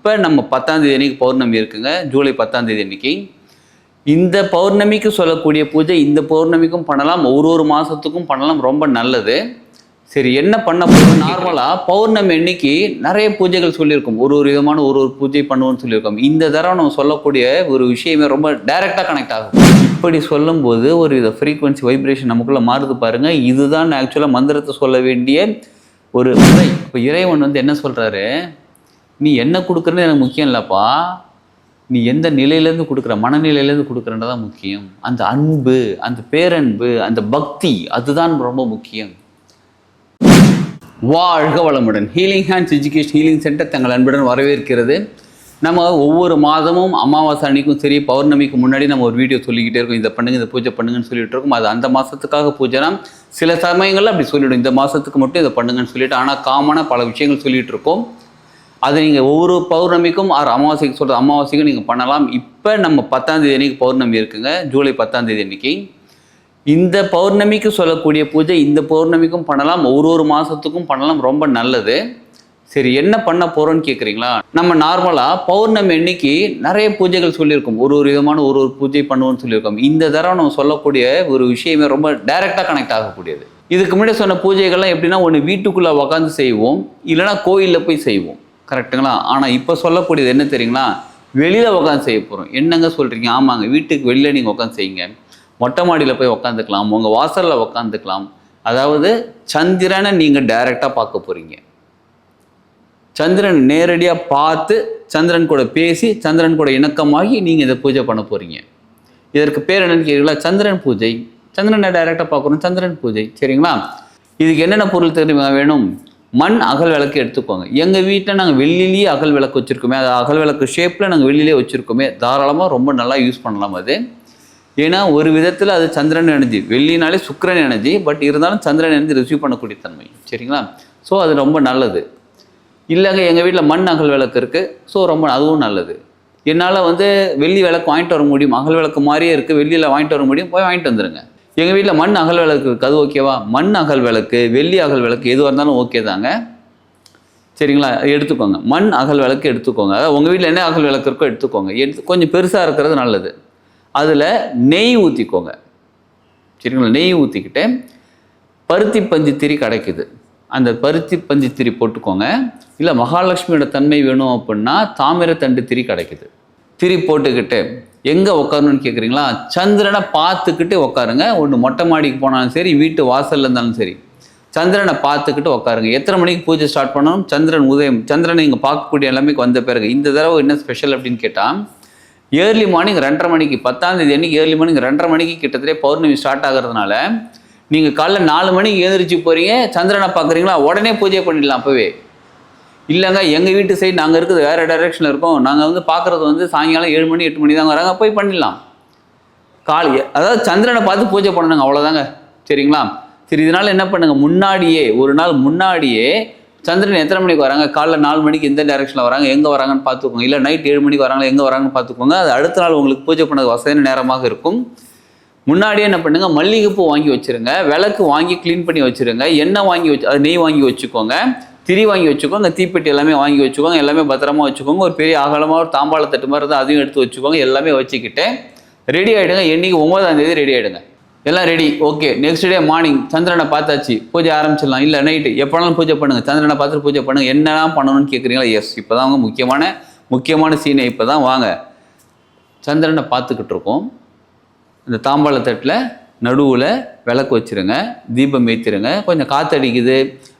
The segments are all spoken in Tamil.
இப்போ நம்ம பத்தாம் தேதி அன்னைக்கு பௌர்ணமி இருக்குங்க ஜூலை பத்தாம் தேதி அன்னைக்கு. இந்த பௌர்ணமிக்கு சொல்லக்கூடிய பூஜை இந்த பௌர்ணமிக்கும் பண்ணலாம் ஒரு ஒரு மாதத்துக்கும் பண்ணலாம் ரொம்ப நல்லது. சரி என்ன பண்ண போகிறோம் நார்மலாக பௌர்ணமி அன்னைக்கு நிறைய பூஜைகள் சொல்லியிருக்கோம். ஒரு ஒரு விதமான ஒரு ஒரு பூஜை பண்ணுவோம்னு சொல்லியிருக்கோம். இந்த தடவை நம்ம சொல்லக்கூடிய ஒரு விஷயமே ரொம்ப டைரெக்டாக கனெக்ட் ஆகும். இப்படி சொல்லும்போது ஒரு வித ஃப்ரீக்வன்சி வைப்ரேஷன் நமக்குள்ளே மாறுது பாருங்கள் இதுதான் ஆக்சுவலாக மந்திரத்தை சொல்ல வேண்டிய ஒரு முறை. இப்போ இறைவன் வந்து என்ன சொல்கிறாரு நீ என்ன கொடுக்குறன்னு எனக்கு முக்கியம் இல்லைப்பா. நீ எந்த நிலையிலேருந்து கொடுக்குற மனநிலையிலேருந்து கொடுக்குறன்றதான் முக்கியம். அந்த அன்பு அந்த பேரன்பு அந்த பக்தி அதுதான் ரொம்ப முக்கியம். வாழ்க வளமுடன். Healing hands education healing centre தங்கள் அன்புடன் வரவேற்கிறது. நம்ம ஒவ்வொரு மாதமும் அமாவாசை அன்னைக்கும் சரி பௌர்ணமிக்கு முன்னாடி நம்ம ஒரு வீடியோ சொல்லிக்கிட்டே இருக்கோம். இதை பண்ணுங்க இந்த பூஜை பண்ணுங்கன்னு சொல்லிட்டு இருக்கோம். அது அந்த மாதத்துக்காக பூஜைனா சில சமயங்களில் அப்படி சொல்லிவிடும் இந்த மாதத்துக்கு மட்டும் இதை பண்ணுங்கன்னு சொல்லிட்டு ஆனால் காமனாக பல விஷயங்கள் சொல்லிகிட்டு இருக்கோம் அதை நீங்கள் ஒவ்வொரு பௌர்ணமிக்கும் ஆறு அமாவாசைக்கு சொல்கிற அமாவாசைக்கும் நீங்கள் பண்ணலாம். இப்போ நம்ம பத்தாம் தேதி அன்னைக்கு பௌர்ணமி இருக்குங்க. ஜூலை பத்தாம் தேதி அன்னைக்கு இந்த பௌர்ணமிக்கு சொல்லக்கூடிய பூஜை இந்த பௌர்ணமிக்கும் பண்ணலாம். ஒரு ஒரு மாதத்துக்கும் பண்ணலாம். ரொம்ப நல்லது. சரி என்ன பண்ண போகிறோன்னு கேட்குறீங்களா நம்ம நார்மலாக பௌர்ணமி அன்னைக்கு நிறைய பூஜைகள் சொல்லியிருக்கோம். ஒரு ஒரு விதமான ஒரு ஒரு பூஜை பண்ணுவோம்னு சொல்லியிருக்கோம். இந்த தடவை நம்ம சொல்லக்கூடிய ஒரு விஷயமே ரொம்ப டைரெக்டாக கனெக்ட் ஆகக்கூடியது. இதுக்கு முன்னாடி சொன்ன பூஜைகள்லாம் எப்படின்னா ஒன்று வீட்டுக்குள்ளே உட்காந்து செய்வோம். இல்லைன்னா கோயிலில் போய் செய்வோம். கரெக்ட்டுங்களா ஆனால் இப்போ சொல்லக்கூடியது என்ன தெரியுங்களா? வெளியில் உட்காந்து செய்ய போகிறோம் என்னங்க சொல்கிறீங்க ஆமாங்க வீட்டுக்கு வெளியில் நீங்கள் உட்காந்து செய்யுங்க. மொட்டை மாடியில் போய் உட்காந்துக்கலாம் உங்கள் வாசலில் உட்காந்துக்கலாம் அதாவது சந்திரனை நீங்கள் டைரெக்டாக பார்க்க போகிறீங்க சந்திரன் நேரடியாக பார்த்து சந்திரன் கூட பேசி சந்திரன் கூட இணக்கமாகி நீங்கள் இதை பூஜை பண்ண போகிறீங்க இதற்கு பேர் என்னன்னு கேட்குறீங்களா சந்திரன் பூஜை. சந்திரனை டைரெக்டாக பார்க்குறோம் சந்திரன் பூஜை. சரிங்களா? இதுக்கு என்னென்ன பொருள் தெரியுமா வேணும்? மண் அகல் விளக்கு எடுத்துக்கோங்க. எங்கள் வீட்டில் நாங்கள் வெள்ளிலேயே அகல் விளக்கு வச்சுருக்கோமே அது அகல் விளக்கு ஷேப்பில் நாங்கள் வெளியிலே வச்சுருக்கோமே தாராளமாக ரொம்ப நல்லா யூஸ் பண்ணலாம் அது. ஏன்னா ஒரு விதத்தில் அது சந்திரன் எனர்ஜி வெள்ளினாலே சுக்கரன் எனர்ஜி பட் இருந்தாலும் சந்திரன் எனர்ஜி ரிசீவ் பண்ணக்கூடிய தன்மை சரிங்களா? ஸோ அது ரொம்ப நல்லது. இல்லைங்க எங்கள் வீட்டில் மண் அகல் விளக்கு இருக்குது ஸோ ரொம்ப அதுவும் நல்லது. என்னால் வந்து வெள்ளி விளக்கு வாங்கிட்டு வர முடியும் அகல் விளக்கு மாதிரியே இருக்குது வெள்ளியில் வாங்கிட்டு வர முடியும் போய் வாங்கிட்டு வந்துடுங்க எங்கள் வீட்டில் மண் அகல் விளக்கு இருக்குது அது ஓகேவா மண் அகல் விளக்கு வெள்ளி அகல் விளக்கு எதுவாக இருந்தாலும் ஓகே தாங்க. சரிங்களா? எடுத்துக்கோங்க. மண் அகல் விளக்கு எடுத்துக்கோங்க. அதாவது உங்கள் வீட்டில் என்ன அகல் விளக்கு இருக்கோ எடுத்துக்கோங்க. எடுத்து கொஞ்சம் பெருசாக இருக்கிறது நல்லது. அதில் நெய் ஊற்றிக்கோங்க சரிங்களா? நெய் ஊற்றிக்கிட்டு பருத்தி பஞ்சு திரி கிடைக்குது. அந்த பருத்தி பஞ்சு திரி போட்டுக்கோங்க. இல்லை மகாலட்சுமியோட தன்மை வேணும் அப்படின்னா தாமிரத்தண்டு திரி கிடைக்குது. திரி போட்டுக்கிட்டு எங்கே உட்காரணும்னு கேட்குறீங்களா சந்திரனை பார்த்துக்கிட்டு உட்காருங்க ஒன்று மொட்டை மாடிக்கு போனாலும் சரி வீட்டு வாசல்ல இருந்தாலும் சரி. சந்திரனை பார்த்துக்கிட்டு உட்காருங்க எத்தனை மணிக்கு பூஜை ஸ்டார்ட் பண்ணணும்? சந்திரன் உதயம் சந்திரனை இங்கே பார்க்கக்கூடிய எல்லாமே வந்த பிறகு. இந்த தடவை என்ன ஸ்பெஷல் அப்படின்னு கேட்டால் ஏர்லி மார்னிங் ரெண்டரை மணிக்கு பத்தாம் தேதி அன்னைக்கு ஏர்லி மார்னிங் ரெண்டரை மணிக்கு கிட்டத்தட்ட பௌர்ணமி ஸ்டார்ட் ஆகிறதுனால நீங்கள் காலைல நாலு மணிக்கு எழுந்திரிச்சு போகிறீங்க சந்திரனை பார்க்குறீங்களா? உடனே பூஜை பண்ணிடலாம் அப்போவே. இல்லைங்க எங்கள் வீட்டு சைடு நாங்கள் இருக்கிறது வேறு டைரெக்ஷனில் இருக்கோம். நாங்கள் வந்து பார்க்குறது வந்து சாயங்காலம் ஏழு மணி எட்டு மணி தாங்க வராங்க. போய் பண்ணிடலாம். காலை. அதாவது சந்திரனை பார்த்து பூஜை பண்ணணுங்க அவ்வளோதாங்க சரிங்களா? சரி இதனால் என்ன பண்ணுங்கள் முன்னாடியே ஒரு நாள் முன்னாடியே சந்திரன் எத்தனை மணிக்கு வராங்க? காலைல நாலு மணிக்கு எந்த டைரெக்ஷனில் வராங்க? எங்கே வராங்கன்னு பார்த்துக்கோங்க. இல்லை நைட் ஏழு மணிக்கு வராங்க எங்கே வராங்கன்னு பார்த்துக்கோங்க. அது அடுத்த நாள் உங்களுக்கு பூஜை பண்ணது வசதியான நேரமாக இருக்கும். முன்னாடியே என்ன பண்ணுங்கள் மல்லிகைப்பூ வாங்கி வச்சிருங்க. விளக்கு வாங்கி க்ளீன் பண்ணி வச்சிருங்க. எண்ணெய் வாங்கி வச்சு அது நெய் வாங்கி வச்சுக்கோங்க. திரி வாங்கி வச்சுக்கோங்க தீப்பெட்டி எல்லாமே வாங்கி வச்சுக்கோங்க எல்லாமே பத்திரமா வச்சுக்கோங்க. ஒரு பெரிய அகலமாக ஒரு தாம்பாள தட்டு மாதிரி இருந்தால் அதையும் எடுத்து வச்சுக்கோங்க எல்லாமே வச்சுக்கிட்டு ரெடி ஆகிடுங்க என்றைக்கு ஒன்பதாம் தேதி ரெடி ஆகிடுங்க எல்லாம் ready okay next day morning சந்திரனை பார்த்தாச்சு. பூஜை ஆரம்பிச்சிடலாம். இல்லை நைட்டு எப்போனாலும் பூஜை பண்ணுங்கள் சந்திரனை பார்த்துட்டு பூஜை பண்ணுங்கள் என்னெல்லாம் பண்ணணும்னு கேட்குறீங்களா எஸ் இப்போ தான் அவங்க முக்கியமான முக்கியமான சீனை இப்போ தான் வாங்க. சந்திரனை பார்த்துக்கிட்டு இருக்கோம். இந்த தாம்பாள தட்டில் நடுவில் விளக்கு வச்சுருங்க தீபம் ஏற்றிருங்க கொஞ்சம் காற்றடிக்குது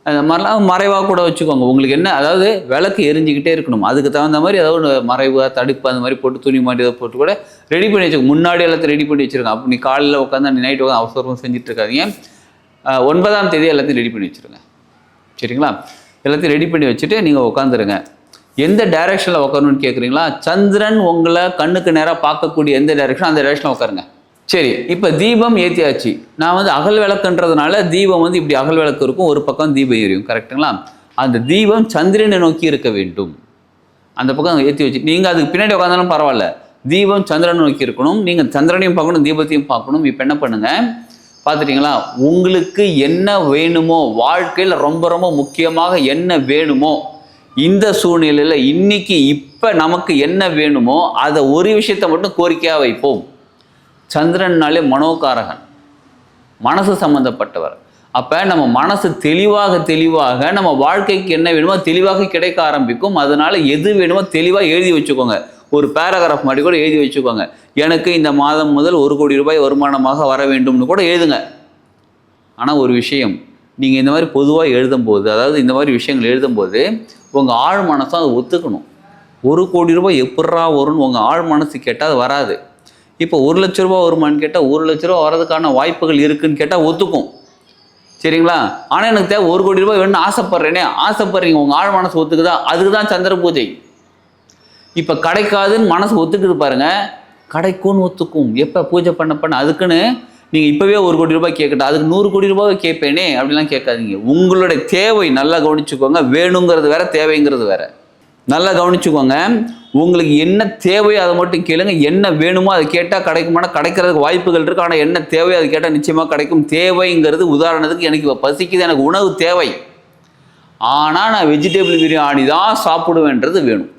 அந்த மாதிரிலாம் மறைவாக கூட வச்சுக்கோங்க. உங்களுக்கு என்ன அதாவது விளக்கு எரிஞ்சிக்கிட்டே இருக்கணும். அதுக்கு தகுந்த மாதிரி ஏதாவது ஒன்று மறைவாக தடுப்பு அந்த மாதிரி போட்டு துணி மாதிரி ஏதோ போட்டு கூட ரெடி பண்ணி வச்சுக்கோங்க. முன்னாடி எல்லாத்தையும் ரெடி பண்ணி வச்சுருங்க. அப்போ நீ காலையில் உட்காந்து நீ நைட்டு உட்காந்து அவசரம் செஞ்சுட்டு இருக்காதீங்க. ஒன்பதாம் தேதி எல்லாத்தையும் ரெடி பண்ணி வச்சுருங்க. சரிங்களா? எல்லாத்தையும் ரெடி பண்ணி வச்சுட்டு நீங்கள் உட்காந்துருங்க எந்த டைரெக்ஷனில் உட்காரணும்னு கேட்குறீங்களா சந்திரன் உங்களை கண்ணுக்கு நேராக பார்க்கக்கூடிய எந்த டைரெக்ஷன் அந்த டைரெக்ஷனில் உட்காருங்க சரி இப்போ தீபம் ஏற்றியாச்சு நான் வந்து அகல் விளக்குன்றதுனால தீபம் வந்து இப்படி அகல் விளக்கு இருக்கும் ஒரு பக்கம் தீபம் எரியும் கரெக்ட்டுங்களா அந்த தீபம் சந்திரனை நோக்கி இருக்க வேண்டும். அந்த பக்கம் ஏற்றி வச்சு நீங்கள் அதுக்கு பின்னாடி உட்காந்தாலும் பரவாயில்ல. தீபம் சந்திரனை நோக்கி இருக்கணும் நீங்கள் சந்திரனையும் பார்க்கணும் தீபத்தையும் பார்க்கணும். இப்போ என்ன பண்ணுங்கள் பார்த்துட்டிங்களா? உங்களுக்கு என்ன வேணுமோ வாழ்க்கையில் ரொம்ப ரொம்ப முக்கியமாக என்ன வேணுமோ இந்த சூழ்நிலையில் இன்னைக்கு இப்போ நமக்கு என்ன வேணுமோ அதை ஒரு விஷயத்தை மட்டும் கோரிக்கையாக வைப்போம். சந்திரன்னாலே மனோகாரகன். மனசு சம்மந்தப்பட்டவர் அப்போ நம்ம மனசு தெளிவாக தெளிவாக நம்ம வாழ்க்கைக்கு என்ன வேணுமோ தெளிவாக கிடைக்க ஆரம்பிக்கும். அதனால் எது வேணுமோ தெளிவாக எழுதி வச்சுக்கோங்க. ஒரு பேராகிராஃப் மாதிரி கூட எழுதி வச்சுக்கோங்க. எனக்கு இந்த மாதம் முதல் ஒரு கோடி ரூபாய் வருமானமாக வர வேண்டும்னு கூட எழுதுங்க. ஆனால் ஒரு விஷயம். நீங்கள் இந்த மாதிரி பொதுவாக எழுதும்போது அதாவது இந்த மாதிரி விஷயங்கள் எழுதும்போது உங்கள் ஆழ் மனசும் அதை ஒத்துக்கணும். ஒரு கோடி ரூபாய் எப்பட்றா வரும்னு உங்கள் ஆழ் மனசு கேட்டால் அது வராது. இப்போ ஒரு லட்ச ரூபா வருமான்னு கேட்டால் ஒரு லட்ச ரூபா வரதுக்கான வாய்ப்புகள் இருக்குன்னு கேட்டால் ஒத்துக்கும். சரிங்களா? ஆனால் எனக்கு தேவை ஒரு கோடி ரூபாய் வேணும்னு ஆசைப்பட்றேனே. ஆசைப்பட்றீங்க. உங்கள் ஆழ் மனசு ஒத்துக்குதா? அதுக்கு தான் சந்திர பூஜை. இப்போ கிடைக்காதுன்னு மனசு ஒத்துக்குது பாருங்கள் கிடைக்கும்னு ஒத்துக்கும். எப்போ பூஜை பண்ண பண்ண அதுக்குன்னு நீங்கள் இப்போவே ஒரு கோடி ரூபாய் கேட்கட்டும் அதுக்கு நூறு கோடி ரூபாய் கேட்பேனே அப்படிலாம் கேட்காதீங்க. உங்களுடைய தேவை நல்லா கவனிச்சுக்கோங்க. வேணுங்கிறது வேற தேவைங்கிறது வேற. நல்லா கவனிச்சுக்கோங்க. உங்களுக்கு என்ன தேவையோ அதை மட்டும் கேளுங்க. என்ன வேணுமோ அதை கேட்டால் கிடைக்குமானா கிடைக்கிறதுக்கு வாய்ப்புகள் இருக்கு. ஆனால் என்ன தேவையோ அது கேட்டால் நிச்சயமாக கிடைக்கும். தேவைங்கிறது உதாரணத்துக்கு எனக்கு இப்போ பசிக்குது. எனக்கு உணவு தேவை. ஆனால் நான் வெஜிடபிள் பிரியாணி தான் சாப்பிடுவேன்றது வேணும்.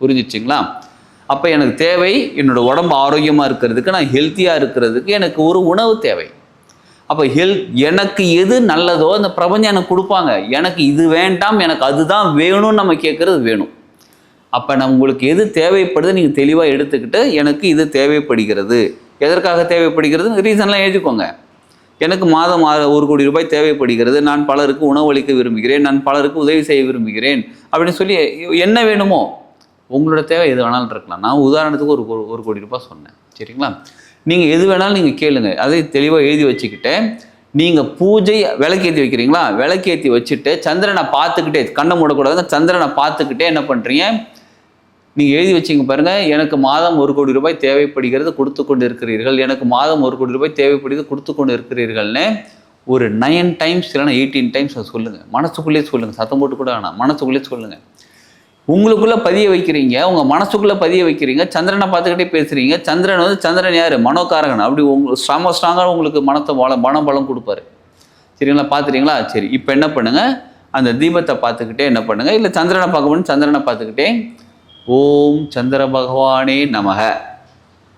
புரிஞ்சிச்சிங்களா? அப்போ எனக்கு தேவை என்னோட உடம்பு ஆரோக்கியமாக இருக்கிறதுக்கு நான் ஹெல்த்தியாக இருக்கிறதுக்கு எனக்கு ஒரு உணவு தேவை. அப்போ ஹெல்த் எனக்கு எது நல்லதோ அந்த பிரபஞ்சம் எனக்கு கொடுப்பாங்க. எனக்கு இது வேண்டாம் எனக்கு அதுதான் வேணும்னு நம்ம கேட்குறது வேணும். அப்போ நான் உங்களுக்கு எது தேவைப்படுது நீங்கள் தெளிவாக எடுத்துக்கிட்டு எனக்கு இது தேவைப்படுகிறது. எதற்காக தேவைப்படுகிறது? ரீசன்லாம் எழுதிக்கோங்க. எனக்கு மாதம் ஒரு கோடி ரூபாய் தேவைப்படுகிறது. நான் பலருக்கு உணவளிக்க விரும்புகிறேன். நான் பலருக்கு உதவி செய்ய விரும்புகிறேன். அப்படின்னு சொல்லி என்ன வேணுமோ உங்களோட தேவை எது வேணாலும் இருக்கலாம். நான் உதாரணத்துக்கு ஒரு கோ- ஒரு கோடி ரூபாய் சொன்னேன். சரிங்களா? நீங்கள் எது வேணாலும் நீங்கள் கேளுங்க. அதை தெளிவாக எழுதி வச்சுக்கிட்டு நீங்கள் பூஜை விளக்கேற்றி வைக்கிறீங்களா? விளக்கேற்றி வச்சுட்டு சந்திரனை பார்த்துக்கிட்டே கண்ணை மூடக்கூடாது சந்திரனை பார்த்துக்கிட்டே என்ன பண்ணுறீங்க நீங்கள் எழுதி வச்சிங்க பாருங்க எனக்கு மாதம் ஒரு கோடி ரூபாய் தேவைப்படுகிறது கொடுத்து கொண்டு இருக்கிறீர்கள் எனக்கு மாதம் ஒரு கோடி ரூபாய் தேவைப்படுகிறது கொடுத்து கொண்டு இருக்கிறீர்கள்னு ஒரு நைன் டைம்ஸ் இல்லைன்னா எயிட்டீன் டைம்ஸ் அதை சொல்லுங்கள் மனசுக்குள்ளேயே சொல்லுங்கள் சத்தம் போட்டு கூட வேணாம். மனசுக்குள்ளேயே சொல்லுங்கள் உங்களுக்குள்ளே பதிய வைக்கிறீங்க. உங்கள் மனசுக்குள்ள பதிய வைக்கிறீங்க. சந்திரனை பார்த்துக்கிட்டே பேசுகிறீங்க சந்திரன் வந்து சந்திரன் யார்? மனோகாரகன். அப்படி உங்களுக்கு ஸ்ட்ராமா ஸ்ட்ராங்காக உங்களுக்கு மனத்தை பலம் மன பலம் கொடுப்பாரு. சரிங்களா? பார்த்துட்டீங்களா? சரி. இப்போ என்ன பண்ணுங்கள் அந்த தீபத்தை பார்த்துக்கிட்டே என்ன பண்ணுங்கள் இல்லை சந்திரனை பார்க்க முடியும் சந்திரனை பார்த்துக்கிட்டே ஓம் சந்திர பகவானே நமக.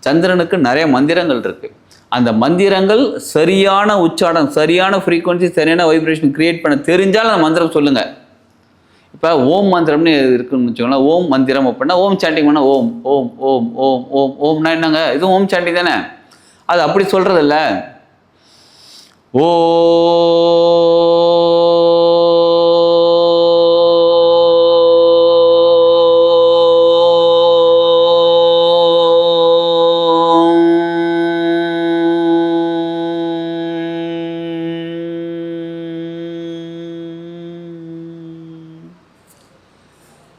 சந்திரனுக்கு நிறைய மந்திரங்கள் இருக்குது அந்த மந்திரங்கள் சரியான உச்சாடம் சரியான ஃப்ரீக்வன்சி சரியான வைப்ரேஷன் க்ரியேட் பண்ண தெரிஞ்சால் அந்த மந்திரம் சொல்லுங்கள் இப்போ ஓம் மந்திரம்னு இருக்குன்னு வச்சுக்கோங்களேன் ஓம் மந்திரம் அப்படின்னா ஓம் சாண்டிங் பண்ணால் ஓம் ஓம் ஓம் ஓம் ஓம் ஓம்னா என்னங்க? இதுவும் ஓம் சாண்டிங் தானே? அது அப்படி சொல்கிறதில்ல ஓ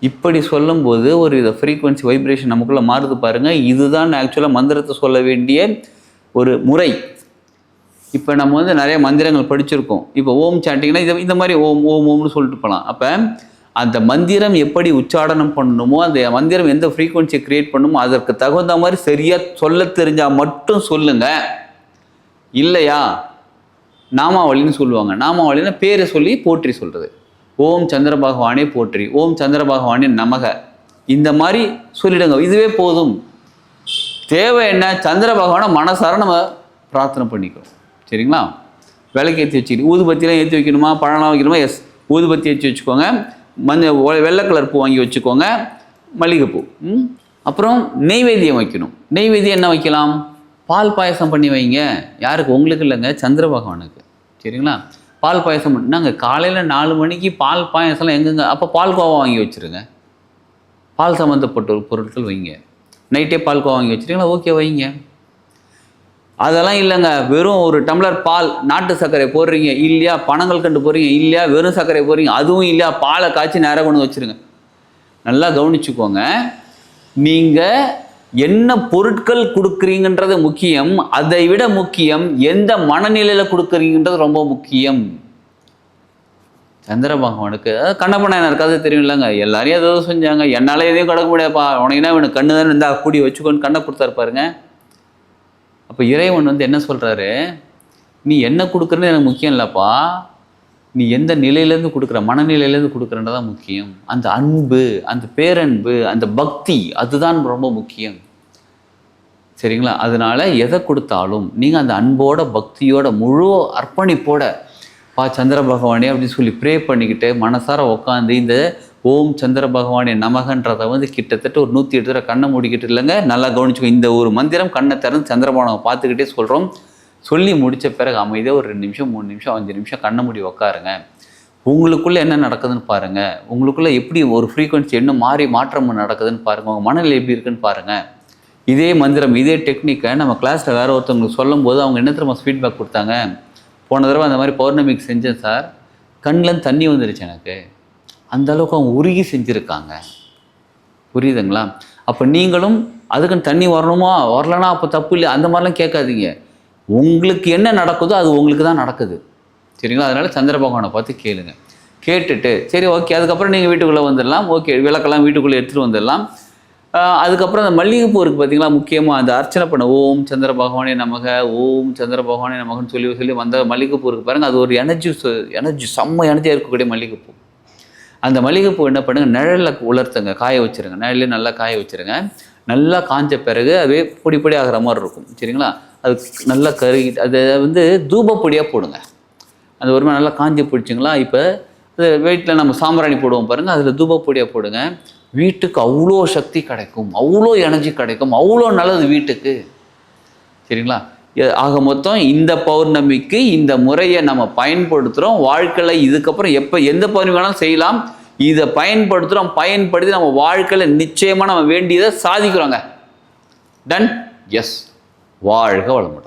இப்படி சொல்லும்போது ஒரு இதை ஃப்ரீக்வன்சி வைப்ரேஷன் நமக்குள்ளே மாறுது பாருங்கள் இதுதான் ஆக்சுவலாக மந்திரத்தை சொல்ல வேண்டிய ஒரு முறை. இப்போ நம்ம வந்து நிறைய மந்திரங்கள் படிச்சிருக்கோம். இப்போ ஓம் சாண்டிங்னா இது இந்த மாதிரி ஓம் ஓம் ஓம்னு சொல்லிட்டு போகலாம் அப்போ அந்த மந்திரம் எப்படி உச்சாடனம் பண்ணணுமோ அந்த மந்திரம் எந்த ஃப்ரீக்வன்சியை கிரியேட் பண்ணுமோ அதற்கு தகுந்த மாதிரி சரியாக சொல்ல தெரிஞ்சால் மட்டும் சொல்லுங்கள் இல்லையா? நாமாவளின்னு சொல்லுவாங்க. நாமாவளின்னா பேரை சொல்லி போற்றி சொல்கிறது ஓம் சந்திர பகவானே போற்றி. ஓம் சந்திர பகவானே நமக. இந்த மாதிரி சொல்லிடுங்க. இதுவே போதும். தேவை என்ன? சந்திர பகவானை மனசார நம்ம பிரார்த்தனை பண்ணிக்கிறோம். சரிங்களா? விளக்கு ஏற்றி வச்சுக்கணும் ஊதுபத்திலாம் ஏற்றி வைக்கணுமா? பழம்லாம் வைக்கணுமா? எஸ் ஊதுபத்தி ஏற்றி வச்சுக்கோங்க. மஞ்சள் ஒ- வெள்ளை கலர் பூ வாங்கி வச்சுக்கோங்க. மல்லிகைப்பூ. ம்? அப்புறம் நெய்வேத்தியம் வைக்கணும். நெய்வேத்தியம் என்ன வைக்கலாம்? பால் பாயசம் பண்ணி வைங்க. யாருக்கு? உங்களுக்கு இல்லைங்க. சந்திர பகவானுக்கு சரிங்களா? பால் பாயசம் பண்ணி- நாங்கள் காலையில் நாலு மணிக்கு பால் பாயசம்லாம் எங்கெங்க அப்போ பால் கோவா வாங்கி வச்சுருங்க. பால் சம்மந்தப்பட்ட ஒரு பொருட்கள் வைங்க. நைட்டே பால் கோவா வாங்கி வச்சுருங்களா ஓகே வைங்க. அதெல்லாம் இல்லைங்க வெறும் ஒரு டம்ளர் பால் நாட்டு சர்க்கரை போடுறீங்க இல்லையா? பனங்கள் கண்டு போடுறீங்க இல்லையா? வெறும் சர்க்கரை போடுறீங்க அதுவும் இல்லையா? பாலை காய்ச்சி நேராக கொண்டு வச்சுருங்க. வச்சிருங்க நல்லா கவனிச்சுக்கோங்க. நீங்கள் என்ன பொருட்கள் கொடுக்குறீங்கன்றது முக்கியம் அதை விட முக்கியம் எந்த மனநிலையில் கொடுக்குறீங்கன்றது ரொம்ப முக்கியம். சந்திர பகவானுக்கு அதாவது கண்ணப்ப நாயனார் தெரியும் இல்லைங்க எல்லாரையும் ஏதோ செஞ்சாங்க. என்னால் எதையும் கடக்க முடியாதுப்பா. உனக்கு என்ன வேணும்? கண்ணு தானே இருந்தால் கூடி வச்சுக்கோன்னு கண்ணை கொடுத்தாரு பாருங்க. அப்போ இறைவன் வந்து என்ன சொல்கிறாரு நீ என்ன கொடுக்குறன்னு எனக்கு முக்கியம் இல்லைப்பா. நீ எந்த நிலையிலேருந்து கொடுக்குற மனநிலையிலேருந்து கொடுக்குறன்றதான் முக்கியம். அந்த அன்பு அந்த பேரன்பு அந்த பக்தி அதுதான் ரொம்ப முக்கியம். சரிங்களா? அதனால எதை கொடுத்தாலும் நீங்கள் அந்த அன்போட பக்தியோட முழு அர்ப்பணிப்போட பா சந்திர பகவானே அப்படின்னு சொல்லி ப்ரே பண்ணிக்கிட்டு மனசார உட்காந்து இந்த ஓம் சந்திர பகவானே நமகன்றதை வந்து கிட்டத்தட்ட ஒரு நூற்றி எட்டு தடவை கண்ணை மூடிக்கிட்டு இல்லைங்க? நல்லா கவனிச்சுக்கோ இந்த ஒரு மந்திரம் கண்ணை திறந்து சந்திர பகவானை பார்த்துக்கிட்டே சொல்கிறோம் சொல்லி முடித்த பிறகு அமைதியாக ஒரு ரெண்டு நிமிஷம் மூணு நிமிஷம் அஞ்சு நிமிஷம் கண்ணை மூடி உட்காருங்க உங்களுக்குள்ளே என்ன நடக்குதுன்னு பாருங்கள் உங்களுக்குள்ளே எப்படி ஒரு ஃப்ரீக்வன்சி என்ன மாறி மாற்றம் நடக்குதுன்னு பாருங்கள் உங்கள் மனநிலை எப்படி இருக்குன்னு பாருங்கள் இதே மந்திரம் இதே டெக்னிக்கை நம்ம கிளாஸில் வேறு ஒருத்தவங்களுக்கு சொல்லும்போது அவங்க என்ன திரும்ப ஃபீட்பேக் கொடுத்தாங்க? போன தடவை அந்த மாதிரி பௌர்ணமிக்கு செஞ்சேன் சார். கண்ணில் தண்ணி வந்துருச்சு எனக்கு. அந்த அளவுக்கு அவங்க உருகி செஞ்சுருக்காங்க. புரியுதுங்களா? அப்போ நீங்களும் அதுக்குன்னு தண்ணி வரணுமா? வரலனா அப்போ தப்பு இல்லை அந்த மாதிரிலாம் கேட்காதீங்க. உங்களுக்கு என்ன நடக்குதோ அது உங்களுக்கு தான் நடக்குது. சரிங்களா? அதனால் சந்திர பகவானை பார்த்து கேளுங்க. கேட்டுட்டு சரி ஓகே அதுக்கப்புறம் நீங்கள் வீட்டுக்குள்ளே வந்துடலாம் ஓகே விளக்கெல்லாம் வீட்டுக்குள்ளே எடுத்துகிட்டு வந்துடலாம் அதுக்கப்புறம் அந்த மல்லிகைப்பூ இருக்குது பார்த்தீங்களா முக்கியமாக அந்த அர்ச்சனை பண்ண ஓம் சந்திர பகவானே நமக ஓம் சந்திர பகவானே நமகன்னு சொல்லி சொல்லி வந்த மல்லிகைப்பூ இருக்குது பாருங்கள் அது ஒரு எனர்ஜி எனர்ஜி செம்ம எனர்ஜியாக இருக்கக்கூடிய மல்லிகைப்பூ. அந்த மல்லிகைப்பூ என்ன பண்ணுங்க? நிழலில் உலர்த்துங்க காய வச்சிருங்க. நிழல்ல நல்லா காய வச்சிருங்க. நல்லா காஞ்ச பிறகு அதுவே பொடி பொடி ஆகிற மாதிரி இருக்கும். சரிங்களா? அது நல்லா கருகி அதை வந்து தூபப்பொடியாக போடுங்க. அந்த ஒரு நல்லா காஞ்சி பிடிச்சிங்களா? இப்போ வீட்டில் நம்ம சாம்பிராணி போடுவோம் பாருங்கள் அதில் தூபப்பொடியாக போடுங்க. வீட்டுக்கு அவ்வளோ சக்தி கிடைக்கும் அவ்வளோ எனர்ஜி கிடைக்கும் அவ்வளோ நல்லது வீட்டுக்கு. சரிங்களா? ஆக மொத்தம் இந்த பௌர்ணமிக்கு இந்த முறையை நம்ம பயன்படுத்துகிறோம் வாழ்க்கையில் இதுக்கப்புறம் எப்போ எந்த பௌர்ணமி வேணாலும் செய்யலாம். இதை பயன்படுத்துகிறோம் பயன்படுத்தி நம்ம வாழ்க்கையில் நிச்சயமாக நம்ம வேண்டியதை சாதிக்கிறோங்க. டன் எஸ் வாழ்க வளமுடன்.